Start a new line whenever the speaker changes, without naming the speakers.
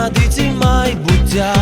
традицій майбуття.